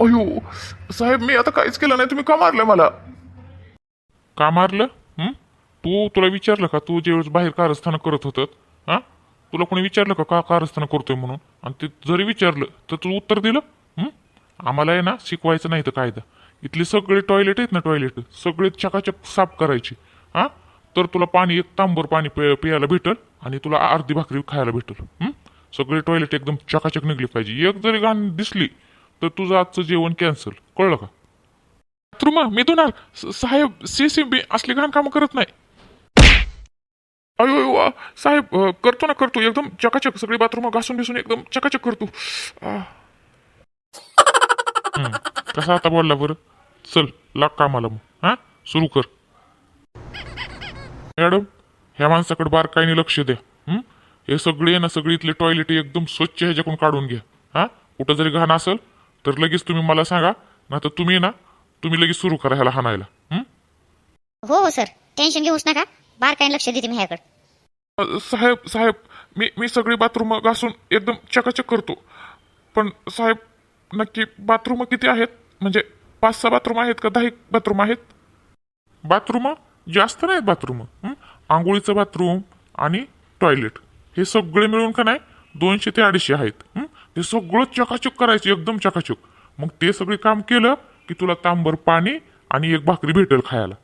अयो साहेब मी आता काहीच केलं नाही. तुम्ही का मारलं मला? का मारलं? हं? तू तुला विचारलं का? तू ज्यावेळेस बाहेर कारस्थानं करत होतं हा? तुला कोणी विचारलं का का कारस्थानं करतोय म्हणून? आणि ते जरी विचारलं तर तू उत्तर दिलं? हं? आम्हाला आहे ना शिकवायचं नाही तर कायदा. इथले सगळे टॉयलेट आहेत ना टॉयलेट सगळे चकाचक साफ करायचे. हा? तर तुला पाणी एक तांबर पाणी पे प्यायला भेटल आणि तुला अर्धी भाकरी खायला भेटल. हं? सगळे टॉयलेट एकदम चकाचक निघली पाहिजे. एक जरी घाण दिसली तर तुझं आजचं जेवण कॅन्सल कळलं का? बाथरूम मी धुणार. साहेब सी सी बी असली घाण कामं करत नाही. अयो अयो, साहेब करतो ना करतो. एकदम चकाचक सगळी बाथरूम घासून बिसून एकदम चकाचक करतो. कसा आता बोलला बरं? चल लाग कामाला मग. हा? सुरू कर. मॅडम ह्या माणसाकडे बारकाईने लक्ष द्या. हे? सगळे ना सगळी इथले टॉयलेट एकदम स्वच्छ ह्याच्याकडून काढून घ्या. हा? कुठं जरी घाण असेल तर लगेच तुम्ही मला सांगा नाही तर तुम्ही ना तुम्ही लगेच सुरू करा ह्याला हाणायला. हं? हो हो सर. टेन्शन घेऊच नका. बार काय लक्ष देते मी ह्याकडे. अ, साहेब साहेब मी मी सगळी बाथरूम घासून एकदम चकाचक करतो. पण साहेब नक्की बाथरूम किती आहेत? म्हणजे पाच सहा बाथरूम आहेत का दहा एक बाथरूम आहेत? बाथरूम? जास्त नाहीत बाथरूम. आंघोळीचं बाथरूम आणि टॉयलेट. हे सगळे मिळून का नाही दोनशे ते अडीचशे आहेत. हं? हे सगळं चकाचक करायचं एकदम चकाचक. मग ते सगळे काम केलं की तुला तांबर पाणी आणि एक भाकरी भेटेल खायला.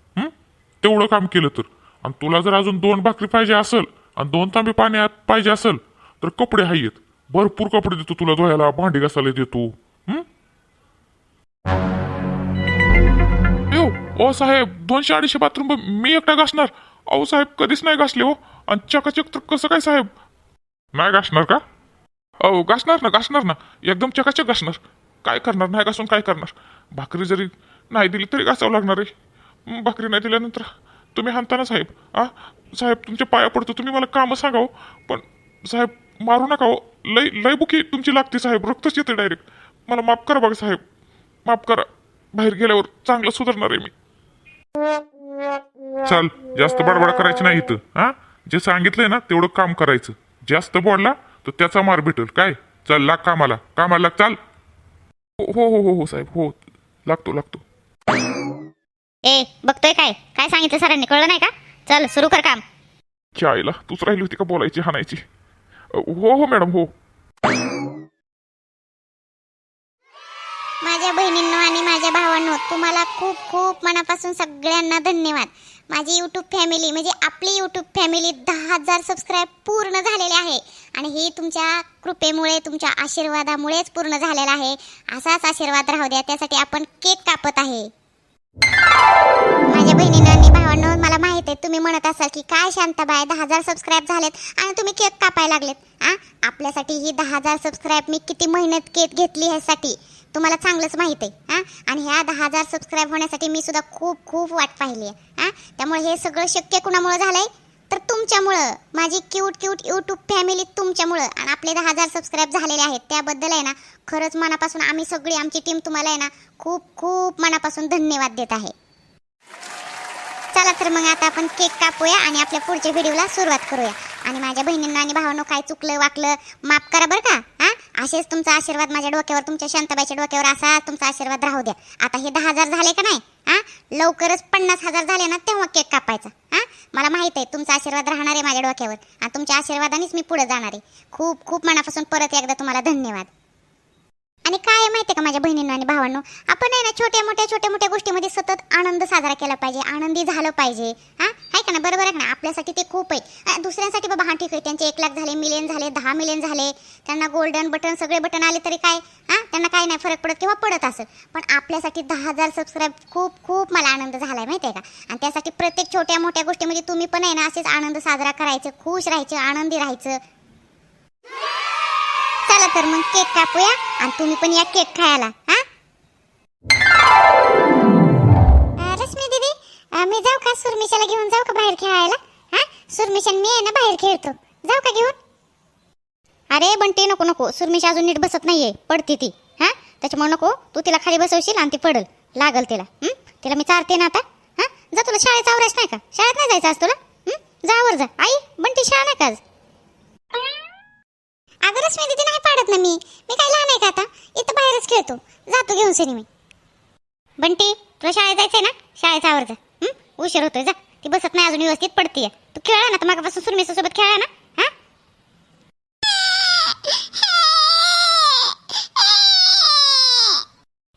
तेवढं काम केलं तर. आणि तुला जर अजून दोन भाकरी पाहिजे असेल आणि दोन तांबे पाणी पाहिजे असेल तर कपडे आहेत भरपूर कपडे देतो तुला धुवायला भांडी घासायला देतो. ओ साहेब दोनशे अडीचशे बाथरूम मी एकटा घासणार. अहो साहेब कधीच नाही घासले हो. आणि चकाचक तर कसं काय साहेब? नाही घासणार का? अहो घासणार ना घासणार ना. एकदम चकाचक घासणार काय करणार नाही घासून काय करणार? भाकरी जरी नाही दिली तरी घासावं लागणार आहे. भाकरी नाही दिल्यानंतर तुम्ही हाणता ना साहेब. आ साहेब तुमच्या पाया पडतो. तुम्ही मला कामं सांगावं. पण साहेब मारू नका हो. लय लय बुकी तुमची लागते साहेब. रक्तच येते डायरेक्ट मला माफ करा बघा साहेब. माफ करा. बाहेर गेल्यावर चांगलं सुधारणार आहे मी. चल जास्त बडबड करायची नाही इथं. हा जे सांगितलंय ना तेवढं काम करायचं. जास्त बोलला तर त्याचा मार भेटेल. काय? चल लाग कामाला. कामाला लाग चाल. हो हो हो हो हो साहेब. हो लागतो लागतो. ए बघतोय काय? काय सांगितलं सरांनी? कळलं नाही का? चल सुरू कर काम. च्या आईला तूच राहिली होती का बोलायची हाणायची? हो हो मॅडम हो. माझ्या बहिणींनो आणि माझ्या भावांनो तुम्हाला खूप खूप मनापासून सगळ्यांना धन्यवाद. माझी यूट्यूब फॅमिली म्हणजे आपली यूट्यूब फॅमिली दहा हजार सबस्क्राईब पूर्ण झालेले आहे. आणि हे तुमच्या कृपेमुळे तुमच्या आशीर्वादामुळेच पूर्ण झालेलं आहे. असाच आशीर्वाद राहू द्या त्यासाठी आपण केक कापत आहे. माझ्या बहिणीनं आणि भावांनो मला माहीत आहे तुम्ही म्हणत असाल की काय शांताबाई दहा हजार सबस्क्राईब झालेत आणि तुम्ही केक कापायला लागलेत. आ? आपल्यासाठी ही दहा हजार सबस्क्राईब मी किती मेहनत केक घेतली ह्यासाठी. तुम्हाला चांगलंच माहीत आहे हां? आणि ह्या दहा हजार सबस्क्राईब होण्यासाठी मी सुद्धा खूप खूप वाट पाहिली आहे हां? त्यामुळे हे सगळं शक्य कुणामुळं आहे तर तुमच्यामुळं माझी क्यूट क्यूट यूट्यूब फॅमिली तुमच्यामुळं आणि आपले दहा हजार सबस्क्राईब झालेले आहेत त्याबद्दल आहे ना खरंच मनापासून आम्ही सगळी आमची टीम तुम्हाला आहे ना खूप खूप मनापासून धन्यवाद देत आहे. चला तर मग आता आपण केक कापूया आणि आपल्या पुढच्या व्हिडिओला सुरुवात करूया. आणि माझ्या बहिणींना आणि भावांनो काय चुकलं वाकलं माफ करा बरं का हां? असेच तुमचा आशीर्वाद माझ्या डोक्यावर तुमच्या शांताबाईच्या डोक्यावर असा तुमचा आशीर्वाद राहू द्या. आता हे दहा हजार झाले का नाही हां? लवकरच पन्नास हजार झाले ना तेव्हा केक कापायचा हां? मला माहीत आहे तुमचा आशीर्वाद राहणार आहे माझ्या डोक्यावर आणि तुमच्या आशीर्वादानेच मी पुढे जाणार आहे. खूप खूप मनापासून परत एकदा तुम्हाला धन्यवाद. आणि काय आहे माहिती आहे का माझ्या बहिणींना आणि भावांनो? आपण आहे ना छोट्या मोठ्या छोट्या मोठ्या गोष्टीमध्ये सतत आनंद साजरा केला पाहिजे आनंदी झालं पाहिजे. हा? आहे का ना? बरोबर आहे का ना? आपल्यासाठी ते खूप आहे दुसऱ्यांसाठी बाबा हा ठीक आहे. त्यांचे एक लाख झाले मिलियन झाले दहा मिलियन झाले. त्यांना गोल्डन बटन सगळे बटन आले तरी काय? हा? त्यांना काय नाही फरक पडत किंवा पडत असं. पण आपल्यासाठी दहा हजार सबस्क्राईब खूप खूप मला आनंद झाला आहे माहिती आहे का? आणि त्यासाठी प्रत्येक छोट्या मोठ्या गोष्टीमध्ये तुम्ही पण आहे ना असेच आनंद साजरा करायचं खुश राहायचं आनंदी राहायचं. चला तर मग केक कापूया आणि तुम्ही पण या केक खायला हा? अं, रश्मी दीदी अं, मी जाऊ का सुरमिशाला घेऊन? जाऊ का बाहेर खेळायला? हा? सुरमिशन मी आहे ना बाहेर खेळतो. जाऊ का घेऊन? अरे बंटी नको नको. सुरमिशा अजून नीट बसत नाहीये. पडती ती हा? त्याच्यामुळे नको. तू तिला खाली बसवशील आणि ती पडल. लागल तिला हं? तिला मी चारते ना आता हा? जा तुला शाळेत आवरायच नाही का? शाळेत नाही जायचं आज तुला? हं? जा आवर जा. आई बंटी शाळा नाही का आज? अगं रश्मी दिदी नाही पाडत ना मी. मी काय लहान आहे का आता? इथं बाहेरच खेळतो. जातो घेऊन सनी मी. बंटी तुला शाळेत जायचंय ना? शाळेचा आवर जा उशीर होतोय. जा. ती बसत नाही अजून व्यवस्थित पडतीये. तू खेळा ना तर मागापासून सुरमेसोबत खेळा ना हा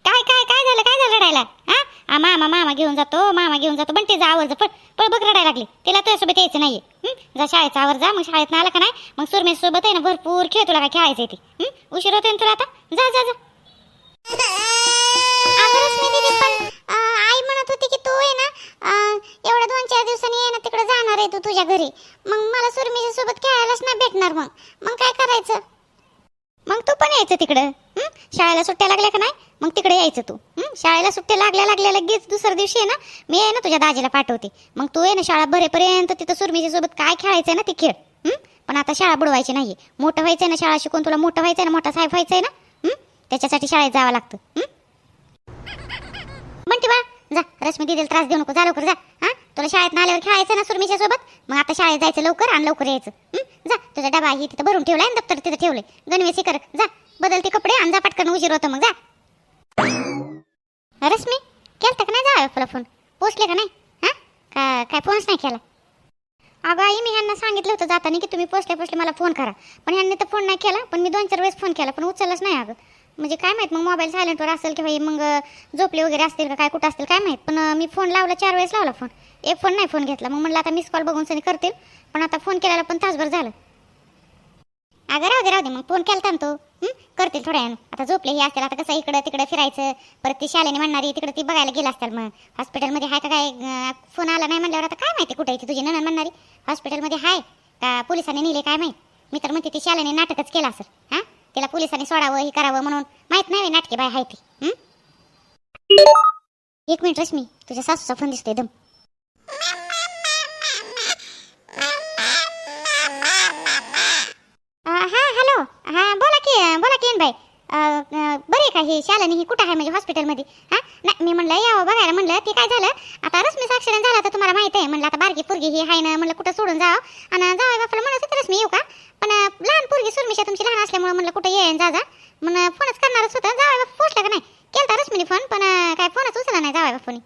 काय काय काय झालं काय झालं रडायला हा आ, मामा मामा घेऊन जातो मामा घेऊन जातो. बंटी जा आवर जा पळ पळ बघ रडायला लागली. तिला तुझ्यासोबत यायचं नाहीये. हं? जा शाळेचा आवर जा मग शाळेत आला का नाही? मग सुरमेश सोबत आहे ना भरपूर खेळ तुला काय खेळायचं ते? उशीर होतोय ना तुला आता? जा जा जा. पण आई म्हणत होती की तू आहे ना एवढ्या दोन चार दिवसांनी आहे ना तिकडे जाणार आहे तू तुझ्या घरी. मग मला सुरमीच्या सोबत खेळायलाच नाही भेटणार मग. मग काय करायचं? मग तू पण यायचं तिकडं? शाळेला सुट्ट्या लागल्या का नाही? मग तिकडे यायचं तू. शाळेला सुट्ट्या लागल्या लागल्या लगेच दुसऱ्या दिवशी आहे ना मी आहे ना तुझ्या दाजीला पाठवते. मग तू आहे ना शाळा भरेपर्यंत तिथं सुरमीच्या सोबत काय आहे ना ते खेळ. पण आता शाळा बुडवायची नाही मोठं व्हायचं आहे ना शाळा शिकून तुला मोठं व्हायचं आहे ना मोठा साहेब व्हायचं आहे ना त्याच्यासाठी शाळेत जावं लागतं. म्हणते बा जा रश्मी दिदीला त्रास देऊ नको जा लवकर जा. हा? तुला शाळेत आल्यावर खेळायचं ना सुरमीच्या सोबत? मग आता शाळेत जायचं लवकर आणि लवकर यायचं. जा तुझा डबा ही तिथं भरून ठेवलाय दप्तर तिथं ठेवलंय. गणवेशी कर. जा. बदलते कपडे आणि पटकन उशीर होतो मग जा. रश्मी केलता का नाही जा आपला फोन पोचले का नाही? हा? का काय फोनच नाही केला? अगं आई मी ह्यांना सांगितलं होतं जाताना की तुम्ही पोचले पोचले मला फोन करा. पण ह्यांनी तर फोन नाही केला पण मी दोन चार वेळेस फोन केला पण उचललाच नाही अगं. म्हणजे काय माहीत मग मोबाईल सायलेंटवर असेल किंवा भाई मग झोपले वगैरे असतील का काय कुठं असतील काय माहीत. पण मी फोन लावला चार वेळेस लावला फोन एक फोन नाही फोन घेतला. मग म्हणलं आता मिस कॉल बघून सनी करतील पण आता फोन केल्याला पण तासभर झालं. अगं राहू दे राहू दे मग फोन केला ना तो. करतील थोड्या वेळानं. आता झोपले हे असतील. आता कसं इकडं तिकडं फिरायचं. परत ती शालेने म्हणणारी तिकडे ती बघायला गेला असतील मग. हॉस्पिटलमध्ये हाय का काय? फोन आला नाही म्हणल्यावर आता काय माहिती कुठे ती तुझी नणन म्हणणारी? हॉस्पिटलमध्ये हाय का पोलिसांनी नेले काय माहीत? मी तर म्हणते ती शालेने नाटकच केलं असेल. हां? तिला पोलिसांनी सोडावं हे करावं म्हणून. माहीत नाही नाटके बाय हाय ती. एक मिनिट रश्मी तुझ्या सासूचा फोन दिसतोय दम हा हॅलो हा बोला की बोला बाई बरे का हे शालन ही कुठं आहे म्हणजे हॉस्पिटलमध्ये हा? नाही मी म्हणलं यावं बघायला म्हणलं ते काय झालं? आता रश्मी साक्षरण झाला तर तुम्हाला माहीत आहे. म्हणलं आता बारकी पोरगी ही आहे ना म्हणलं कुठं सोडून जावं? आणि जावं बापाला म्हणत होते रश्मी येऊ का? पण लहान पोरगी सुरमिशा तुमची लहान असल्यामुळे म्हणलं कुठं ये जा जा. म्हणून फोनच करणारच होतं. जावं बाप पोचला का नाही? केलता रश्मीने फोन पण काय फोनच उचलला नाही जावं बापूनी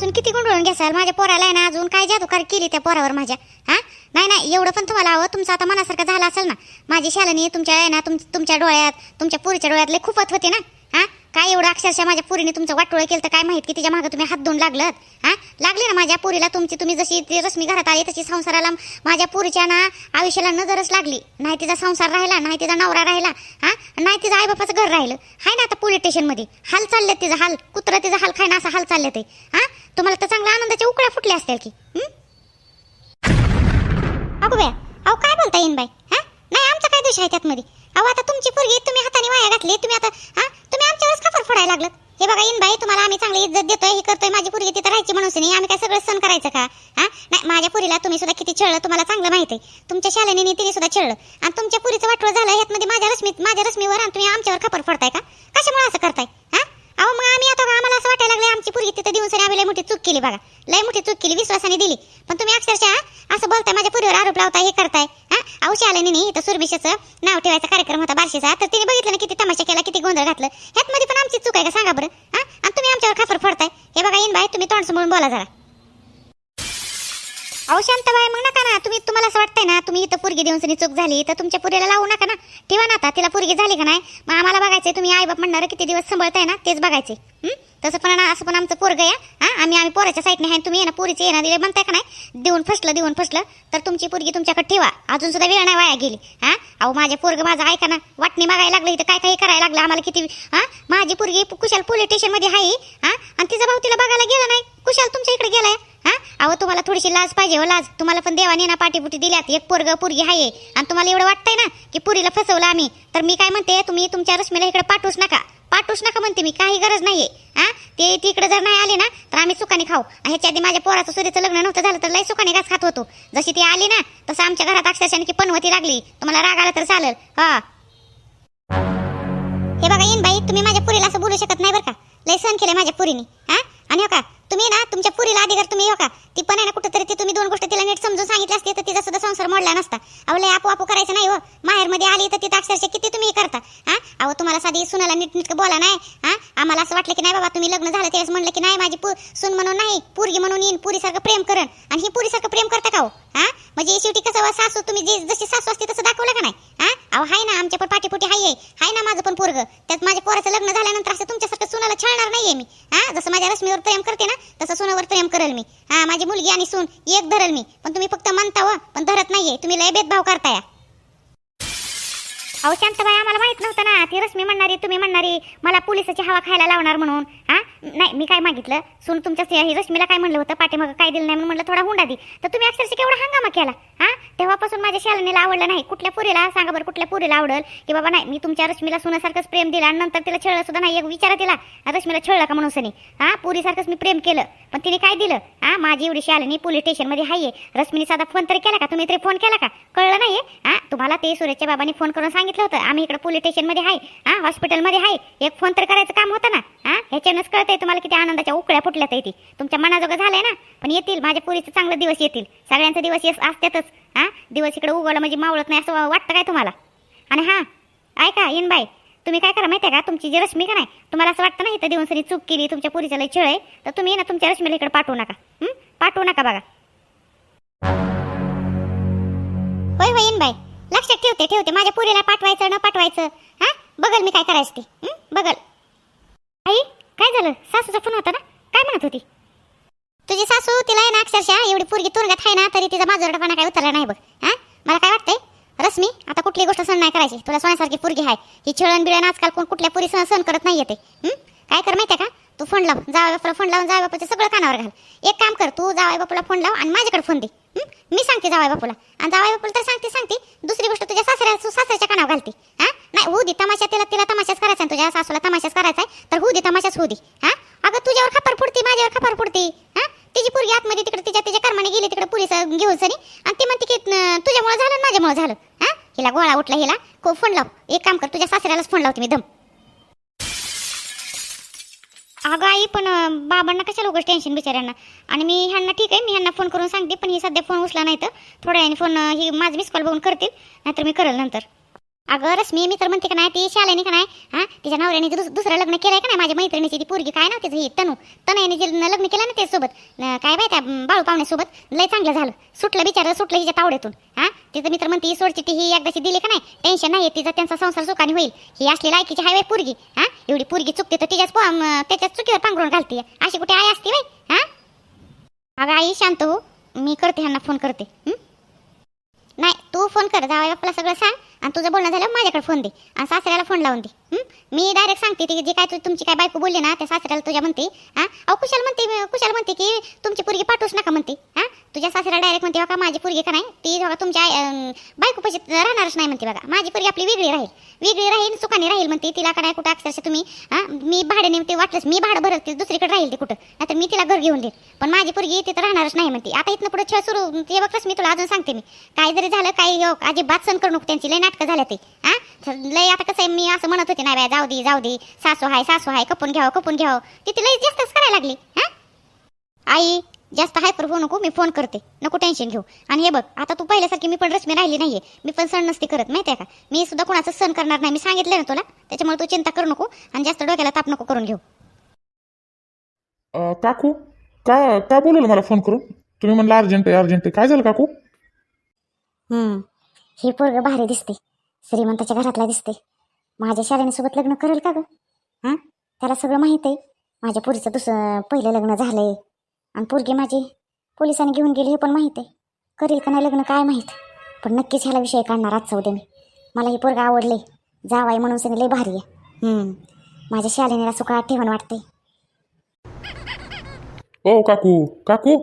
अजून किती गुंडळून घेसाल? माझ्या पोराला आहे ना अजून काय जादूकार केली त्या पोरावर माझ्या? हा? नाही नाही एवढं पण तुम्हाला हवं तुमचं आता मनासारखं झालं असेल ना. माझी शालनी तुमच्या आहे ना तुम तुमच्या डोळ्यात तुमच्या पुरीच्या डोळ्यातले खूपच होते ना. हा? काय एवढं अक्षरशः माझ्या पुरीने तुमचं वाटोळं केलं तर काय माहीत की तिच्या मागं तुम्ही हात धुवून लागलत? हा? लागली ना माझ्या पुरीला तुमची? तुम्ही जशी ती रश्मी घरात आली तशी संसाराला माझ्या पुरीच्या ना आयुष्याला नजरच लागली. नाही तिचा संसार राहिला नाही तिचा नवरा राहिला हा? नाही तिचं आईबापाचं घर राहिलं. हाय ना आता पोलीस स्टेशनमध्ये. हाल चालले तिचा हाल. कुत्रा तिचा हाल खाय ना असं हाल चालले ते. हा? तुम्हाला तर चांगला आनंदाच्या उकळ्या फुटल्या असतील की. अगो बया अहो काय बोलता येईन बाई हा? नाही आमचा काय दोष आहे त्यातमध्ये? अहो आता तुमची पोरगी तुम्ही हाताने वाया घातली तुम्ही आता हा? तुम्ही आमच्यावरच खाफर फोडायला लागलं हे बघा इन बाई तुम्हाला आम्ही चांगली इज्जत देतोय हे करतोय माझी पोरगी तिथं राहायची म्हणून नाही आम्ही काय सगळं सण करायचं का? हा? नाही माझ्या पुरीला तुम्ही सुद्धा किती छळलं तुम्हाला चांगलं माहिती आहे. तुमच्या शालेने तिने सुद्धा छळलं. आणि तुमच्या पुरीचं वाटवं झालं ह्यातमध्ये माझ्या रश्मी माझ्या रश्मीवर आणि तुम्ही आमच्यावर खापर फोडताय का? कशामुळे असं करताय? हा? अहो मग आम्ही आता आम्हाला असं वाटायला लागलं आमची पूर्वी तिथं देऊन सरी आम्ही लय मोठी चूक केली बघा. लय मोठी चूक केली विश्वासाने दिली. पण तुम्ही अक्षरशः असं बोलताय माझ्या पुरीवर आरोप लावताय हे करताय. हा? औषध आलं नाही इथं सुरभिशाचं नाव ठेवायचा कार्यक्रम होता बारशीचा. तर तिने बघितलं ना किती तमाशा केला किती गोंधळ घातलं. ह्यातमध्ये पण आमची चूक आहे का सांगा बरं. हा? आणि तुम्ही आमच्यावर खाफर फोडताय. हे बघा येईन बाई तुम्ही तोंड समोरून बोला जरा. अहो शांताबाई मग नका ना. तुम्ही तुम्हाला असं वाटतंय ना तुम्ही इथं पोरगी देऊन सनी चूक झाली तर तुमच्या पुरीला लावू नका ना. ठेवा ना आता तिला पोरगी झाली का नाही? मग आम्हाला बघायचंय तुम्ही आई बाप म्हणणार किती दिवस सांभाळताय ना तेच बघायचे तसं पण ना असं पण आमचं पोरग आहे हा? आम्ही आम्ही पोराच्या साईडने आहे तुम्ही आहे ना पोरीचे येणार दिले म्हणताय का नाही? देऊन फसलं देऊन फसलं तर तुमची पोरगी तुमच्याकडे ठेवा. अजून सुद्धा वेळ नाही वाया गेली हा? अहो माझे पोरग माझं ऐका ना वाटणी मागायला लागलं इथं काय काय करायला लागलं आम्हाला किती हा? माझी पोरगी कुशाल पोलीस स्टेशनमध्ये आहे हा? आणि तिचा भाऊ तिला बघायला गेला नाही. कुशाल तुमच्या इकडे गेलाय. हा? अहो तुम्हाला थोडीशी लाज पाहिजे हो लाज. तुम्हाला पण देवाने ना पाठीपुटी दिल्यात. एक पोरग पोरगी आहे आणि तुम्हाला एवढं वाटतंय ना की पुरीला फसवलं आम्ही. तर मी काय म्हणते तुम्ही तुमच्या रश्मीला इकडे पाठवूच नका. पाठवूच नका म्हणते मी. काही गरज नाहीये. हा? ते तिकडे जर नाही आले ना तर आम्ही सुखाने खाऊ. ह्याच्या आधी माझ्या पोराचं सुरीचं लग्न नव्हतं झालं तर लय सुखाने घास खात होतो. जशी ती आली ना तसं आमच्या घरात अक्षरशः की पनवती लागली. तुम्हाला राग आला तर चालेल. हा. हे बघा येईन बाई तुम्ही माझ्या पुरीला असं बोलू शकत नाही बरं का? लय सहन केलं माझ्या पुरीने. हा? आणि हो का? तुम्ही ना तुमच्या पुरीला अधिकार तुम्ही हो का? ती पण आहे ना कुठंतरी ती तुम्ही दोन गोष्ट तिला नीट समजून सांगितल्या असते तर तिचा सुद्धा संसार मोडला नसता. अहो लय आपू आपू करायचं नाही हो. माहेरमध्ये आली तर तिथं अक्षरशः किती तुम्ही करता? हा? अहो तुम्हाला साधी सुनाला नीट नीट बोला नाही. हा? आम्हाला असं वाटलं की नाही बाबा तुम्ही लग्न झालं त्यावेळेस म्हणलं की नाही माझी पू सून म्हणून नाही पुरगी म्हणून येईन पुरीसारखं प्रेम करण. आणि ही पुरीसारखं प्रेम करता का हो? हा? म्हणजे शेवटी कसं सासू तुम्ही जी जशी सासू असते तसं दाखवलं का नाही? हा? अहो हाय ना आमच्या पण पाठीपुटी हाय आहे. हाय ना माझं पण पोरग. त्यात माझ्या पोराचं लग्न झाल्यानंतर असं तुमच्यासारखं सुनाला छळणार नाहीये मी. हा? जसं माझ्या रश्मीवर प्रेम करते ना तसं सुनावर प्रेम करेल मी. हा माझी मुलगी आणि सून एक धरेल मी. पण तुम्ही फक्त मानता हो पण धरत नाहीये. तुम्ही लय भेदभाव करताय. अहो शांतबाई आम्हाला माहीत नव्हतं ना. ती रश्मी म्हणणारी तुम्ही म्हणणारी मला पोलिसाची हवा खायला लावणार म्हणून. हा? नाही मी काय मागितलं? सून तुमच्या रश्मीला काय म्हणलं होतं? पाठीमागं काय दिलं नाही म्हणून म्हणलं थोडा हुंडा दी. तर तुम्ही अक्षरशः केवढा हंगामा केला? हा? तेव्हापासून माझ्या शालनीला आवडलं नाही. कुठल्या पुरीला? सांगा बरं कुठल्या पुरीला आवडल? की बाबा नाही मी तुमच्या रश्मीला सुनासारखंच प्रेम दिलं आणि नंतर तिला छळलं सुद्धा नाही. एक विचारा तिला रश्मीला छळला का म्हणून सनी? हा? पुरीसारखंच मी प्रेम केलं. पण तिने काय दिलं? हा? माझी एवढी शालनी पोलीस स्टेशनमध्ये आहे रश्मीने साधा फोन तरी केला का? तुम्ही तरी फोन केला का? कळलं नाही हा? तुम्हाला ते सुरेशच्या बाबांनी फोन करून सांगितलं होतं. आम्ही इकडे पोलीस स्टेशनमध्ये आहे हा? हॉस्पिटलमध्ये आहे एक फोन तर करायचं काम होतं ना? हा? ह्याच्यानंच कळतंय तुम्हाला किती आनंदाच्या उकळ्या फुटल्यात येते तुमच्या मनाजोगं झालंय ना? पण येतील माझ्या पुरीचं चांगलं दिवस येतील. सगळ्यांचे दिवस येस असतातच हा? दिवस इकडे उगवलं म्हणजे मावळत नाही असं वाटतं काय तुम्हाला? आणि हा ऐका येईन बाय तुम्ही काय करा माहिती आहे का? तुमची जी रश्मी का नाही? तुम्हाला असं वाटतं ना इथं दिवसरी चूक केली तुमच्या पुरीचा लय छळ आहे तर तुम्ही ना तुमच्या रश्मीला इकडे पाठवू नका. पाठवू नका बघा. होय होय इन बाय लक्षात ठेवते ठेवते. माझ्या पुरीला पाठवायचं न पाठवायचं हा? बघल मी काय करायचं ते. बघल. आई काय झालं? सासूचा फोन होता ना? काय म्हणत होती? तुझी सासू तिला आहे ना अक्षरशः एवढी पुरगी तुरगात आहे ना तरी तिचा माजोरडपणा काय उतरला नाही बघ हा? मला काय वाटतंय? रश्मी आता कुठली गोष्ट सहन नाही करायची. तुला सोन्यासारखी पुरगी आहे. ही छळण बिळण आजकाल कोण कुठल्या पुरी सण सहन करत नाही येते काय कर माहिती का? तू फोन लाव. जावई बापाला फोन लावून जावई बापूचं सगळं कानावर घाल. एक काम कर तू जावई बापूला फोन लाव आणि माझ्याकडे फोन दे मी सांगते जावई बापूला. आणि जावई बापूला तर सांगते सांगते. दुसरी गोष्ट तुझ्या सासऱ्या तू सासऱ्याच्या कानावर घालते हा? नाही होऊ दे तमाशा तिला तिला तमाशाच करायचा आहे, तुझ्या सासूला तमाशाच करायचा आहे. तर होऊ दे तमाशाच होऊ दे हा? अगं तुझ्यावर खपर फुडती माझ्यावर खपर फुडती हा? तिची पुरगी आतमध्ये तिकडे तिच्या तिच्या कर्माने गेली तिकडे पुरीस घेऊन सरी आणि ती म्हणते की तुझ्यामुळं तुझ्यामुळे झालं आणि माझ्यामुळे झालं हा? हिला गोळा उठला हिला खूप फोन लाव. एक काम कर तुझ्या सासऱ्यालाच फोन लावते मी दम. अगं आई पण बाबांना कशाला उगाच टेन्शन बिचाऱ्यांना? आणि मी ह्यांना ठीक आहे मी ह्यांना फोन करून सांगते पण ही सध्या फोन उचला नाही तर थोड्या वेळाने फोन ही माझं मिस कॉल बघून करतील नाहीतर मी करेल नंतर. अगं रश्मी मी तर म्हणते का नाही ती शालेने का नाही हा तिच्या नवऱ्याने दुस- दुसरं लग्न केलंय का नाही माझ्या मैत्रिणीची ती पोरगी काय ना तिचं ही तनू. तनयाने जे लग्न केलं ना त्यासोबत न- काय बाय त्या बाळू पाहुण्यासोबत लय चांगलं झालं. सुटलं बिचारं सुटलं हिच्या तावड्यातून हा. तिचं मित्र म्हणते ही सोडची ती ही एकदाची दिली का नाही टेन्शन नाही तिचा त्यांचा संसार सुखाने होईल. ही असली लायकीची हायवे पोरगी हा. एवढी पोरगी चुकते तर तिच्याच पो- अं, त्याच्याच चुकीवर पांघरून घालते अशी कुठे आई असते बाई हा. अगं आई शांत हो. मी करते ह्यांना फोन करते हं? नाही तू फोन कर जावई बापाला सगळं सांग. आणि तुझं बोलणं झालं माझ्याकडे फोन दे. आणि सासऱ्याला फोन लावून दे. मी डायरेक्ट सांगते ती जी काय तुमची काय बायको बोलली ना त्या सासऱ्याला तुझ्या म्हणते हा? अहो कुशाल म्हणते कुशाल म्हणते की तुमची पुरगी पाठवूच नका म्हणते हा? तुझ्या सासऱ्याला डायरेक्ट म्हणते बघा माझी पुरगी का नाही ती बघा तुमच्या बायको पैसे राहणारच नाही म्हणते बघा. माझी पुरगी आपली वेगळी राहील. वेगळी राहील सुखाने राहील म्हणते. तिला का नाही कुठं अक्षरशः तुम्ही हा? मी भाड्याने ते वाटलंच मी भाडं भरत ते दुसरीकडे राहील ते कुठं. नाहीतर मी तिला घर घेऊन देईन पण माझी पुरगी तिथं राहणारच नाही म्हणते. आता इथनं पुढे छळ सुरू ते बघलंच मी तुला अजून सांगते मी. काय जरी झालं काय अजिबात सण करू नको त्यांची. लय नाटकं झाल्या ते हा? लय आता कसं आहे मी असं म्हणत होते नाही बाय जाऊ दे जाऊ दे. सासू हाय सासू हाय कपून घ्यावं कपून घ्यावं. तिथे लय जास्तच करायला लागली हा? आई जास्त हायपर होऊ नको मी फोन करते. नको टेन्शन घेऊ. आणि हे बघ आता तू पहिल्यासारखी मी पण रश्मी राहिली नाहीये. मी पण सण नसते करत माहिती आहे का? मी सुद्धा कोणाचं सण करणार नाही. मी सांगितलं ना तुला त्याच्यामुळे तू चिंता करू नको आणि जास्त डोक्याला ताप नको करून घेऊ. अं, काकू का का बोलवलं मला फोन करून? तुम्ही म्हणलं अर्जंट आहे अर्जंट आहे. काय झालं काकू? हम्म हे पोरग भारी दिसते. श्रीमंताच्या घरातला दिसते. माझ्या शाळेसोबत लग्न करेल का ग? हां? त्याला सगळं माहीत आहे. माझ्या पुरीचं दुसरं पहिलं लग्न झालंय. आणि पोरगी माझी पोलिसांनी घेऊन गेली हे पण माहीत आहे. करेल का नाही लग्न काय माहीत? पण नक्कीच ह्याला विषय काढणार आजचा उद्या मी. मला हे पोरग आवडले जावाय म्हणून सगळं लय भारी आहे. हम्म. माझ्या शालिनीला सुखात ठेवण वाटते ओ काकू काकू?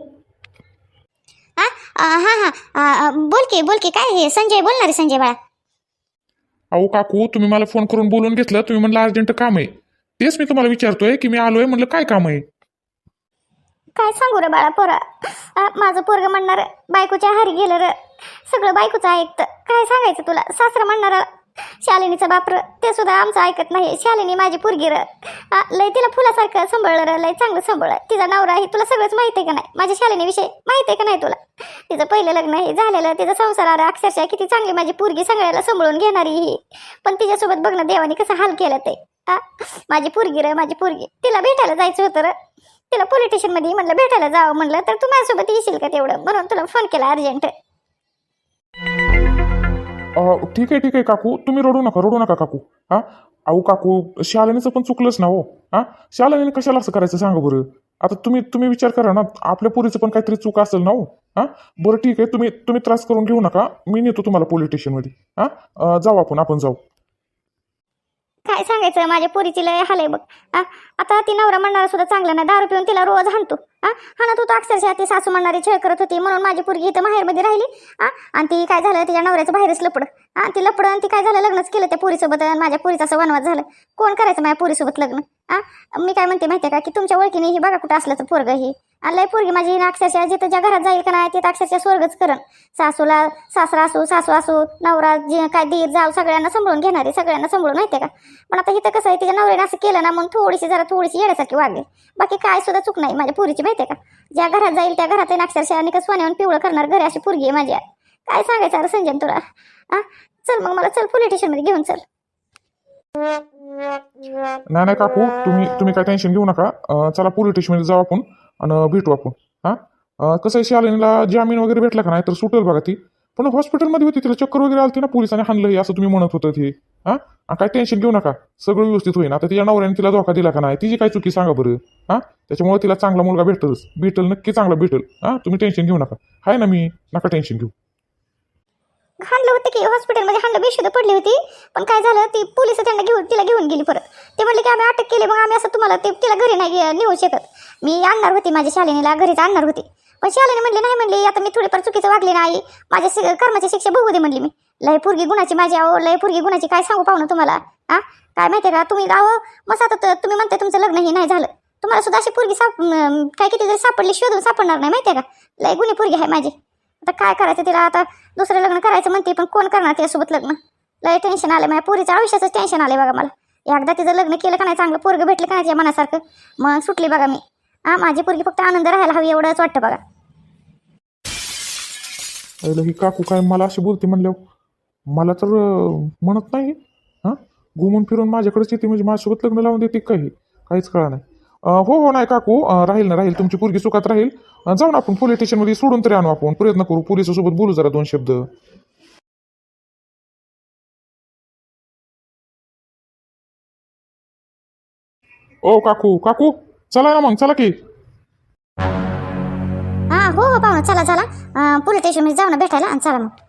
हां हां. बोल की बोल की. काय हे संजय बोलणार आहे संजय बाळा? अहो काकू तुम्ही मला फोन करून बोलून घेतलं तुम्ही म्हणलं अर्जंट काम आहे. तेच मी तुम्हाला विचारतोय की मी आलोय म्हणलं काय काम आहे? काय सांगू रे बाळा पोरा? आ, माझं पोरग म्हणणार बायकोच्या हारी गेलं र. सगळं बायकोचं ऐकतं काय सांगायचं तुला? सासरं म्हणणार शालिनीचं बापर ते सुद्धा आमचं ऐकत नाही. शालिनी माझी पुरगीर लय तिला फुलासारखं सांभाळलं र लय चांगलं सांभाळलं. तिचा नवरा आहे तुला सगळंच माहिती आहे का नाही? माझ्या शालिनीविषयी माहिती आहे का नाही तुला? तिचं पहिलं लग्न हे झालेलं तिचा संसार आरा अक्षरशः किती चांगली माझी पोरगी सगळ्याला सांभाळून घेणारी ही. पण तिच्यासोबत बघणं देवाने कसं हाल केलं ते. माझी पुरगी र माझी पोरगी. तिला भेटायला जायचं होतं र. तिला पोलीस स्टेशनमध्ये म्हणलं भेटायला जावं म्हणलं तर तू माझ्यासोबत येशील का तेवढं? म्हणून तुला फोन केला अर्जंट ठीक आहे ठीक आहे काकू. तुम्ही रडू नका रडू नका काकू. हा? अहो काकू शालिनीचं पण चुकलंच ना हो. हा? शालिनीने कशाला असं करायचं सांगा बरं. आता तुम्ही तुम्ही विचार करा ना आपल्या पोरीचं पण काहीतरी चूक असेल ना हो. हां? बरं ठीक आहे तुम्ही तुम्ही त्रास करून घेऊ नका. मी नेतो तुम्हाला पोलीस स्टेशनमध्ये हां? जाऊ आपण आपण जाऊ. काय सांगायचं? माझ्या पोरीची लय हाल आहे बघ. आता ती नवरा म्हणणारा सुद्धा चांगला नाही. दारू पिऊन तिला रोज हाणतो. हा तू होतो अक्षरशः ती सासू म्हणणारी छळ करत होती म्हणून माझी पोरगी इथं माहेरमध्ये राहिली. आ, आणि ती काय झालं तिच्या नवऱ्याचं बाहेरच लपड. आ? ती लपड आणि ती काय झालं लग्नच केलं त्या पोरीसोबत माझ्या पोरीचं असं वनवाद झालं. कोण करायचं माझ्या पोरीसोबत लग्न? आ? मी काय म्हणते माहितीये का की तुमच्या ओळखीने ही बघा कुठं असलं तर पोरग ही. आणि लय पोरगी माझी अक्षरशः जिथं ज्या घरात जाईल का नाही तिथं अक्षरशः स्वर्गच करण. सासूला सासरा असू सासू असू नवरा जे काय दीर जाऊ सगळ्यांना सांभाळून घेणारे सगळ्यांना सांभाळून माहितीये का? पण आता इथं कसं आहे तिच्या नवऱ्याने असं केलं ना म्हणून थोडीशी जरा थोडीशी येण्यासारखी वागेल. बाकी काय सुद्धा चूक नाही माझ्या पुरीची माहितीये का? ज्या घरात जाईल त्या घरात आहे अक्षरशः आणि कसं सोन्याहून पिवळं करणार घरी अशी पोरगी आहे माझी. काय सांगायचं अरे संजन तुला? आ? चल मग मला चल पोलीस स्टेशनमध्ये घेऊन चल. नाही नाही काकू तुम्ही तुम्ही काय टेन्शन घेऊ नका. अं, चला पोलीस स्टेशनमध्ये जाऊ आपण आणि भेटू आपण. हा? अं, कसं आहे शालिनीला जामीन वगैरे भेटला का नाही तर सुटेल बघा ती. पण हॉस्पिटलमध्ये होती तिला चक्कर वगैरे आलती ना पोलिसांनी हाणलं हे असं तुम्ही म्हणत होतं ते. हा? आणि काय टेन्शन घेऊ नका. सगळं व्यवस्थित होईल आता तिच्या नवऱ्याने तिला धोका दिला का नाही तिची काय चुकी सांगा बरं. हा? त्याच्यामुळे तिला चांगला मुलगा भेटलच भेटल नक्की चांगला भेटल. हा? तुम्ही टेन्शन घेऊ नका. आहे ना मी नका टेन्शन घेऊ. हाणलं होतं की हॉस्पिटलमध्ये हाणलं बेशुद्ध पडली होती. पण काय झालं ती पोलीस त्यांना घेऊन तिला घेऊन गेली परत. ते म्हणले की आम्ही अटक केली मग आम्ही असं तुम्हाला ते तिला घरी नाही नेऊ शकत. मी आणणार होती माझ्या शालिनीला घरीच आणणार होती. पण शालिनी म्हणली नाही म्हणली आता मी थोडीफार चुकीचं वागले नाही माझ्या शि- कर्माची शिक्षा बघू दे म्हणली मी. लय पुरगी गुणाची माझी अहो लय पुरगी गुणाची काय सांगू पाहू ना तुम्हाला हा काय माहिती का तुम्ही आहो मग आता तर तुम्ही म्हणताय तुमचं लग्न हे नाही झालं. तुम्हाला सुद्धा अशी पोरगी साप काय किती जरी सापडली शोधून सापडणार नाही माहितीये का? लय गुन्हे पोरगी आहे माझी. तर काय करायचं तिला? आता दुसरं लग्न करायचं म्हणते पण कोण करणार त्यासोबत लग्न? लय टेन्शन आलं माझ्या पोरीचं आयुष्याचं टेन्शन आलं बघा मला. एकदा तिचं लग्न केलं का नाही चांगलं पोरगं भेटलं का नाही तिच्या मनासारखं मग सुटली बघा मी. हा माझी पोरगी फक्त आनंद राहायला हवी एवढंच वाटतं बघा. अरे ही काकू काय मला अशी बोलते म्हणल्यावर? मला तर म्हणत नाही. हां? घुमून फिरून माझ्याकडेच येते म्हणजे माझ्यासोबत लग्न लावून देते काही काहीच कळा नाही. हो हो नाही काकू. राहील ना राहील. तुमची पोरगी सुखात राहील. जाऊ ना आपण पोलीस स्टेशनमध्ये सोडून तरी आणू आपण. प्रयत्न करू. पोलिसासोबत बोलू जरा दोन शब्द. ओ काकू काकू चला ना मग चला की. हा हो हो पाहुणं चला चला. पोलीस स्टेशनमध्ये जाऊ ना भेटायला. आणि चला मग.